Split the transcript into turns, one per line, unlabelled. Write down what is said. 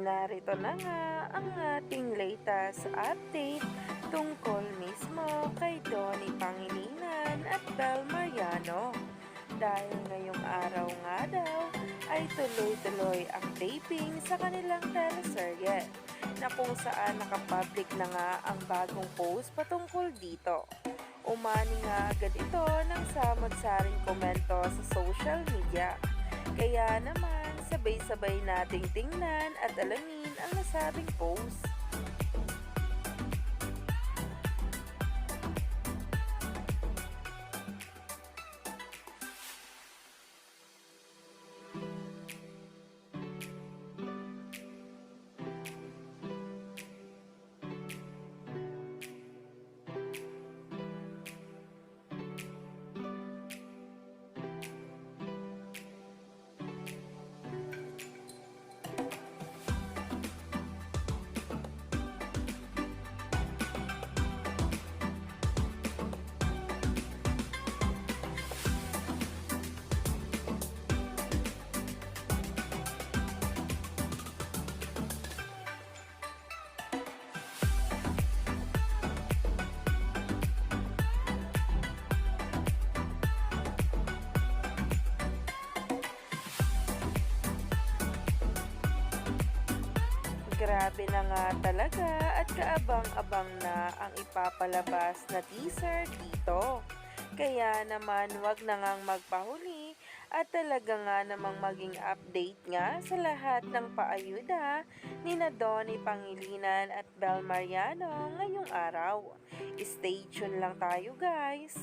Narito na nga ang ating latest update tungkol mismo kay Donnie Pangilinan at Bel Mariano. Dahil ngayong araw nga daw ay tuloy-tuloy ang taping sa kanilang teleserye na kung saan nakapublic na nga ang bagong post patungkol dito. Umani nga agad ito ng samad-saring komento social media. Kaya naman, sabay-sabay nating tingnan at alamin ang nasabing post. Grabe na nga talaga at kaabang-abang na ang ipapalabas na teaser dito. Kaya naman wag na ngang magpahuli at talaga nga namang maging update nga sa lahat ng paayuda ni na Pangilinan at Bel Mariano ngayong araw. Stay tuned lang tayo guys!